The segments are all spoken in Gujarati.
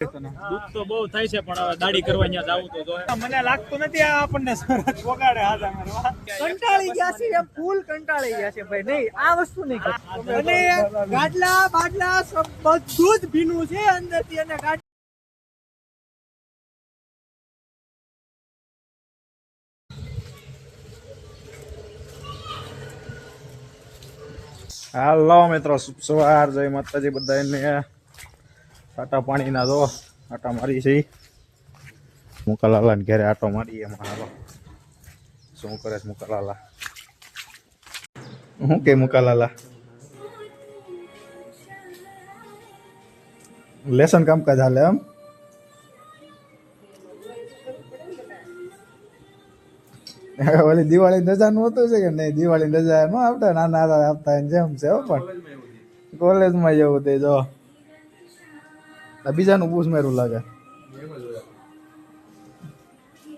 દુઃખ તો બહુ થાય છે પણ હવે દાઢી કરવા અહીંયા જાવું તો મને લાગતું નથી આ આપણને સરસ વગાડે હાથ કંટાળી ગયા છે એમ ફૂલ કંટાળી ગયા છે ભાઈ. નહીં આ વસ્તુ નહીં અને ગાડલા બાડલા બધું જ ભીનું છે અંદરથી અને ગાડ- હાલો મિત્રો શુભ સવાર. જય માતાજી બધાને. આટા પાણીના જો, આટા મારી છે. મુકાલાલા ને ઘરે આટો મારીએ એમાં શું કરે છે મુકાલાલા? શું કે મુકાલાલા? લેસન કામકાજ હાલે એમ? ઓલી દિવાળી રજા નું હતું છે કે નહીં? દિવાળી રજા નો આપતા નાના એને જેમ છે પણ. કોલેજમાં જવું તે જો. બીજાનું પૂછ મેરું લાગે.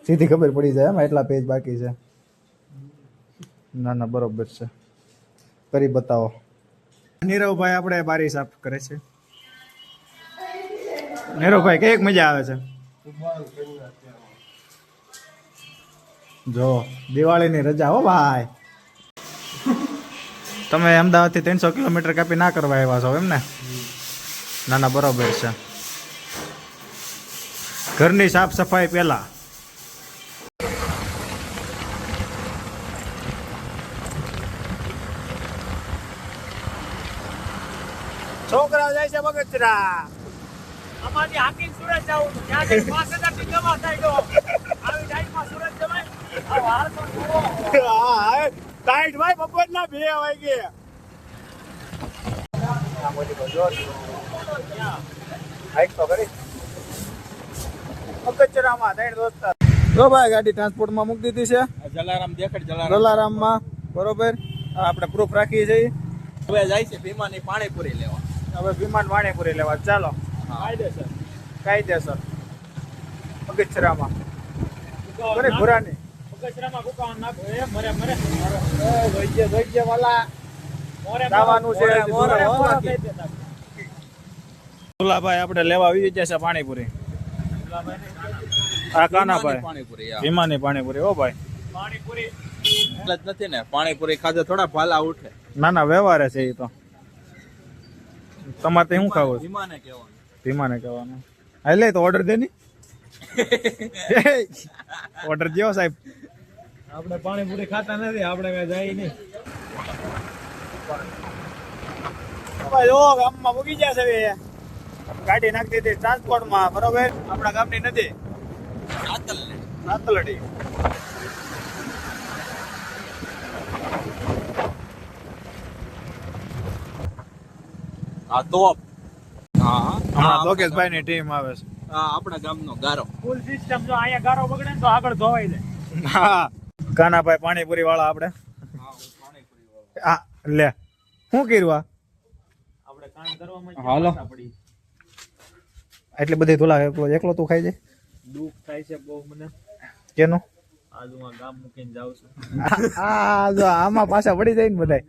સીધી ખબર પડી જાય એમ, એટલા પેજ બાકી છે. ના ના, બરોબર છે. કરી બતાવો. નીરવભાઈ આપણે બારી સાફ કરે છે. નીરવભાઈ કંઈક મજા આવે છે? જો, દિવાળીની રજા હો ભાઈ. તમે અમદાવાદથી ત્રણસો કિલોમીટર કાપી ના કરવા આવ્યા છો એમ ને? ના ના, બરોબર છે. ઘરની સાફ સફાઈ પહેલા. છોકરાઓ જાય છે બગચરા. અમારી હાકીમ સુરત જવું. ત્યાં જઈ પાંચ હજારથી જમા થાય તો આવી ટાઈમમાં સુરત જવાય આ વારસો જુઓ. ટાઈટ ભાઈ બપોરના બે વાગે. કચરામાં ત્રણ દોસ્તાર જો ભાઈ ગાડી ટ્રાન્સપોર્ટમાં મૂકી દીધી છે. જલારામ દેખાડ જલારામ. જલારામમાં બરોબર? આપણે પ્રૂફ રાખીએ છીએ. હવે જાય છે ભીમાની પાણીપુરી લેવા. હવે વિમાન પાણીપુરી લેવા. ચાલો. કાયદેસર. કાયદેસર. અગચરામાં બરે ઘોરાની. નાખો. એ મરે મરે. વાલા. દાવાનું છે, જતા. ભોલાભાઈ આપણે લેવા આવી જશે પાણીપુરી. આ કાનાભાઈ પાણીપુરી યાર. પાણીપુરી ઓ ભાઈ. પાણીપુરી. જ નથી ને પાણીપુરી ખાધે થોડા ભાલા ઉઠે. ના ના વ્યવહારે છે એ તો. તમારે તે શું ખાવું છે? કહેવાનું. વિમાને કહેવાનું. એટલે લે તો ઓર્ડર દે ની. ઓર્ડર જેવો સાહેબ. આપણે પાણીપુરી ખાતા નથી આપણે કઈ જાય નહીં. ભાઈ જો ગામમાં ભૂગી જશે. ગાડી નાખી દીધી ટ્રાન્સપોર્ટમાં બરોબર? આપણા ગામની નદી. સાતલડી આ તોપ. હા હમણાં લોકેશભાઈ ની ટીમ આવે છે. હા આપણા ગામનો ગારો. ફૂલ સિસ્ટમ જો અહીંયા ગારો બગડે ને તો આગળ ધોવાઈ જાય. હા. કાનાભાઈ પાણીપુરી વાળા આપણે. હા લે. શું કર્યું આ? આપણે કામ કરવામાં હાલો. પડી એટલી બધી ધોલા એકલો એકલો તું ખાઈ જાય? દુઃખ થાય છે બહુ મને. કેનું? આજ હું આ ગામ મૂકીને જાઉં છું. આ જો આમાં પાછા પડી જાય ને બધાય.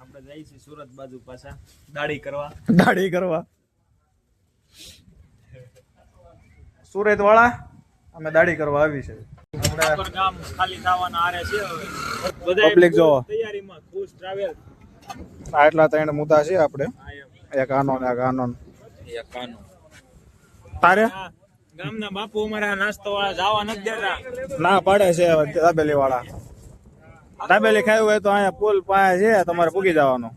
આપણે જઈએ છીએ સુરત બાજુ પાછા દાઢી કરવા. દાઢી કરવા. સુરત વાળા અમે દાઢી કરવા આવી છે. ગામ ખાલી થવાના આરે છે બધાય Public તૈયારીમાં ખુશ ટ્રાવેલ આટલા એટલા ત્રણ મુદ્દા છે આપણે. એક આનો ને એક આનો એક કાનો તારે? ગામના બાપુ અમારા નાસ્તો વાળા જવા નથી દેતા. ના પાડે છે દાબેલી વાળા દાબેલી ખાયું હોય તો અહીંયા પુલ પાસે છે તમારે પૂગી જવાનું.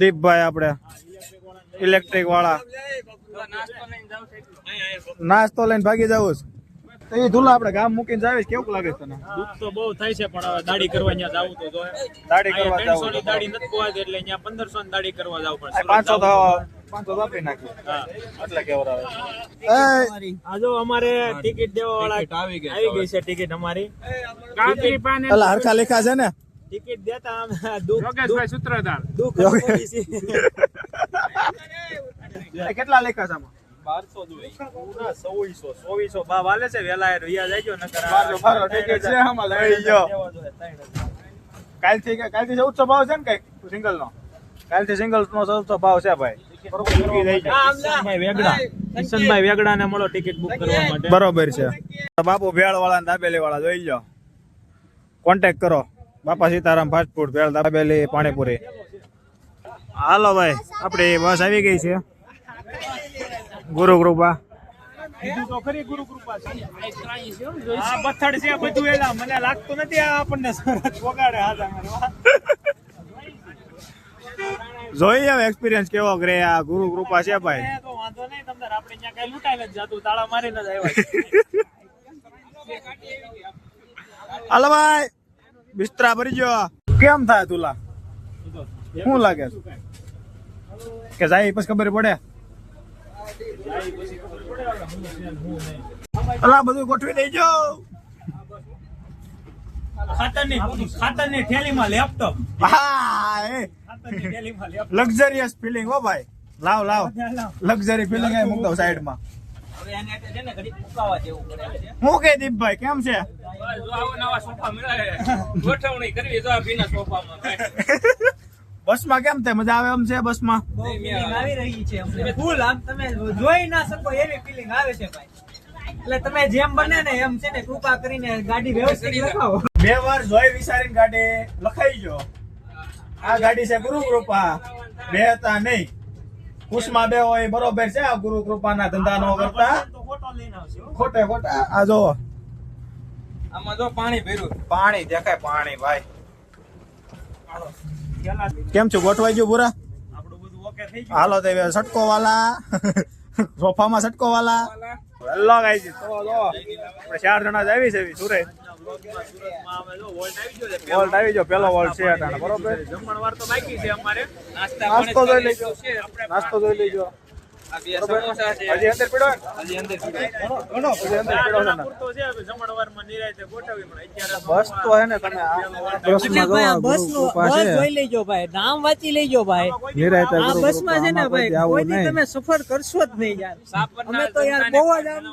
દીપભાઈ આપણે ઇલેક્ટ્રિક વાળા. નાસ્તો લઈને ભાગી જવું છે. એ ધૂલા આપણે ગામ મૂકીને જાવીશ કેવું લાગે છે તને? દુઃખ તો બહુ થાય છે પણ હવે દાઢી કરવા અહીંયા જાવું તો દાડી કરવા જવું 300 ની દાઢી નથી એટલે અહીંયા પંદરસો ની દાડી કરવા જવું પડશે. પાંચસો તો પાંચસો તો આપી નાખ્યું હા. એટલે કેવડાવે આ જો અમારે. ટિકિટ દેવા વાળા આવી ગઈ. છે ટિકિટ અમારી. હરખા લેખા છે ને? ટિકિટ દેતા અમે દુઃખ સૂત્રધાર. દુઃખ. કેટલા લેખા છે બારસો સૌવીસો હાલે છે વેલા એ રિયા જાય નકર ટિકિટ છે આમાં લઈ ગયો. કાલથી કાલથી ચૌદસો ભાવ છે ને કંઈક? સિંગલ નો કાલથી સિંગલ નો ચૌદસો ભાવ છે ભાઈ. બરોબર છે. કિશનભાઈ વેગડા ને મળો ટિકિટ બુક કરવા માટે. બરોબર છે. બાપુ ભેળ વાળા ને દાબેલી વાળા જોઈ લો કોન્ટેક કરો. Bapa Sitaram fast food bhel dabeli panipuri. હાલો ભાઈ આપણી બસ આવી ગઈ છે. ગુરુ કૃપા તો ખરી ગુરુ કૃપા છે બથડ છે બધું એલા. મને લાગતું નથી આપણને સરસ વગાડે હાથા જોઈએ હવે એક્સપિરિયન્સ કેવો કરે આ ગુરુ કૃપા છે ભાઈ. તો વાંધો નહીં તમને આપણે ત્યાં કઈ લૂંટાઈ નથી જાતું તાળા મારીને જ આવ્યા હાલો ભાઈ બિસ્તરા ભરી ગયો. કેમ થાય તુલા? શું લાગે કે જાય પછી ખબર પડે? અલા બધું ગોઠવી દેજો. ખાતરની ખાતરની થેલીમાં લેપટોપ. હા એ લક્ઝરિયસ ફિલિંગ હો ભાઈ. લાવ લાવ. લક્ઝરી ફિલિંગ એ મૂક દો સાઈડમાં હું કે દીપભાઈ કેમ છે? ગોઠવણી કરવી તો આ ભીના સોફામાં બસમાં કેમ થાય મજા આવે એમ છે બસમાં આવી. રહી છે ફૂલ આમ તમે જોઈ ના શકો એવી ફિલિંગ આવે છે ભાઈ. એટલે તમે જેમ બને ને એમ છે ને કૃપા કરીને ગાડી વ્યવસ્થિત લખાવો. બે વાર જોઈ વિચારીને ગાડી લખાઈ ગયો. આ ગાડી છે ગુરુ કૃપા બે હતા નહીં. કુશમાં બે હોય બરોબર છે. આ ગુરુ કૃપાના ધંધા નો કરતા. ખોટે ખોટા. આ જો. આમાં જો પાણી ભર્યું. પાણી દેખાય પાણી ભાઈ. કેમ છું? ગોઠવાઈ ગયું પૂરા? આપણું બધું ઓકે થઈ ગયું. હાલો તે સટકો વાલા સોફામાં સટકો વાલા ચાર જણા જ આવી છે જો વોલ્ટ આવી ગયો પેલો વોલ્ટ છે બરોબર? જમણવાર તો બાકી છે અમારે. નાસ્તો જોઈ લેજો નાસ્તો જોઈ લેજો. હજી અંદર પીડો હજી અંદર પીડા. ઘણો પછી અંદર પીડો. છે પૂરતો છે હવે જમણવારમાં નિરાંતે ગોઠવી પણ અત્યારે બસ તો હે ને તમે આ બસમાં જો બસ ગુરુ કૃપા છે. જોઈ લેજો ભાઈ નામ વાંચી લેજો ભાઈ. નિરાંતે આ ગુરુ બસમાં છે ને ભાઈ કોઈ જાવું કોઈ દી નહીં. તમે સફર કરશો જ નહીં યાર. અમે તો યાર બહુ જ આમ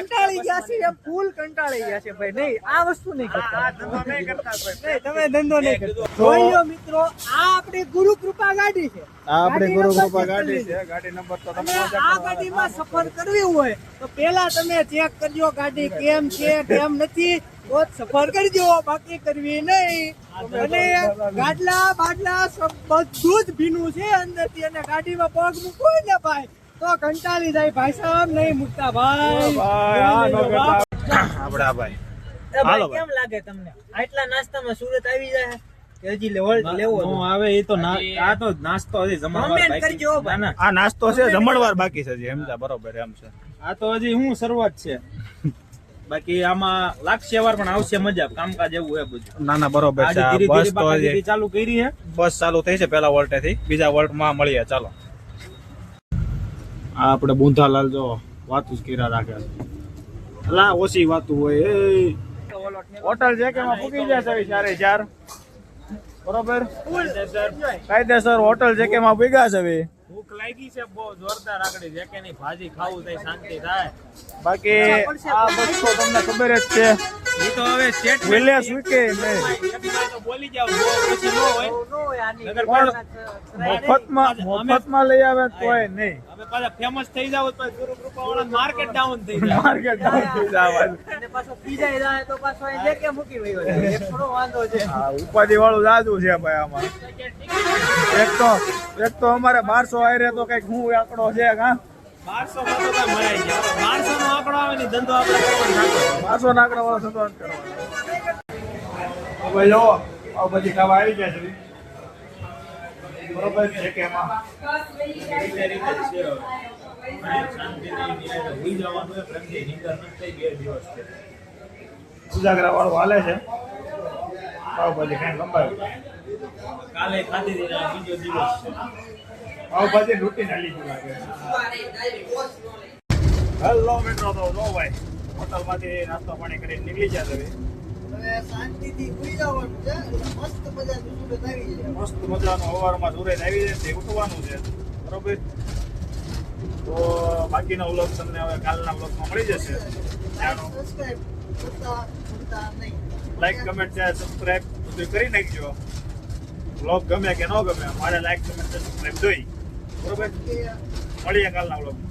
કંટાળી ગયા છે એમ ફૂલ કંટાળી ગયા છે ભાઈ. નહીં આ વસ્તુ નહીં કરતા. નહીં તમે ધંધો નહીં કરતા. જોઈ મિત્રો આ આપણી ગુરુ કૃપા ગાડી છે. આ આપણી ગુરુ કૃપા ગાડી છે ગાડી નંબર તો અને તમે આ ગાડીમાં સફર કરવી હોય તો પેલા તમે ચેક કરજો ગાડી કેમ છે કેમ નથી તો સફર કરજો બાકી કરવી નહીં. અને ગાડલા બાડલા બધું જ ભીનું છે અંદરથી અને ગાડીમાં પગ મૂકવો ને ભાઈ તો કંટાળી જાય. ભાઈ સાહેબ નહીં મૂકતા ભાઈ. ભાઈ આ નો કરતા. આપણે આ ભાઈ. એ હાલો ભાઈ. કેમ લાગે તમને? આટલા નાસ્તામાં સુરત આવી જાય? કે લેવો લેવો નો આવે એ તો આ તો નાસ્તો હજી જમણવાર બાકી. કરજો ના ના. આ નાસ્તો છે જમણવાર બાકી છે હજી સમજા બરોબર એમ છે. આ તો હજી હું શરૂઆત છે. બાકી આમાં લાગશે વાર પણ આવશે મજા. કામકાજ એવું હે બધું. ના ના બરોબર છે આજે આ ધીરે બસ તો બાપા હજી ધીરે ચાલુ કરી હે. બસ ચાલુ થઈ છે પેલા વોલ્ટે થી બીજા વોલ્ટમાં મળીએ ચાલો. આ આપણે બુંધાલાલ જો વાતું જ કર્યા રાખે અલા ઓછી વાતું હોય એ. હોટલ છે કે એમાં જાય જશે ચારે ચાર. બરોબર? કાયદેસર હોટલ જે કેમાં ભેગા છે હવે ભૂખ લાગી છે બહુ જોરદાર આકડી જે કે ની ભાજી ખાવું થાય શાંતિ થાય. બાકી આ બસ તમને ખબર જ છે. એ તો હવે સ્ટેટ વિલે સ્વીકે નહીં બોલી જાવ બહુ પછી નો હોય. મફતમાં મફતમાં લઈ આવે તોય નહીં. પાછા ફેમસ થઈ જાવ તો ગુરુ કૃપા માર્કેટ ડાઉન થઈ જાય. માર્કેટ ડાઉન થઈ જવાનું અને પાછો પીજાઈ જાય તો પાછો અહીં કે મૂકી વયો જાય. થોડો વાંધો છે. હા ઉપાધિ વાળું જાદુ છે ભાઈ આમાં. એક તો એક તો અમારે બારસો આયરે તો કંઈક હું આંકડો છે કા બારસો નો આંકડો આવે ને ધંધો આપણે બારસો ના આંકડા વાળો ધંધો કરવાનો જો બધી ખાવા આવી જાય છે. બરોબર છે કે એમાં રીતે રીતે છે. શાંતિથી જવાનું પ્રેમથી નીંદર નથી થઈ બે દિવસ છે. ઉજાગરા વાળું હાલે છે પાવભાજી ખાઈને લંબાયું કાલે ખાધી હતી બીજો દિવસ છે પાવભાજી રૂટીન હાલી ગયું લાગે હેલો મિત્રો તો જો ભાઈ હોટલમાંથી નાસ્તો પાણી કરીને નીકળી જાય હવે શાંતિથી સુઈ જવાનું છે. મસ્ત મજાનું આવી જાય. મસ્ત મજાનું સવારમાં સુરત આવી જાય તે ઉઠવાનું છે. બરોબર? તો બાકીનો વ્લોગ તમને હવે કાલના વ્લોગમાં મળી જશે. લાઈક કમેન્ટ શેર સબસ્ક્રાઇબ બધું કરી નાખજો. વ્લોગ ગમે કે ન ગમે મારે લાઈક કમેન્ટ સબસ્ક્રાઇબ જોઈ બરોબર? મળીએ કાલના vlog માં.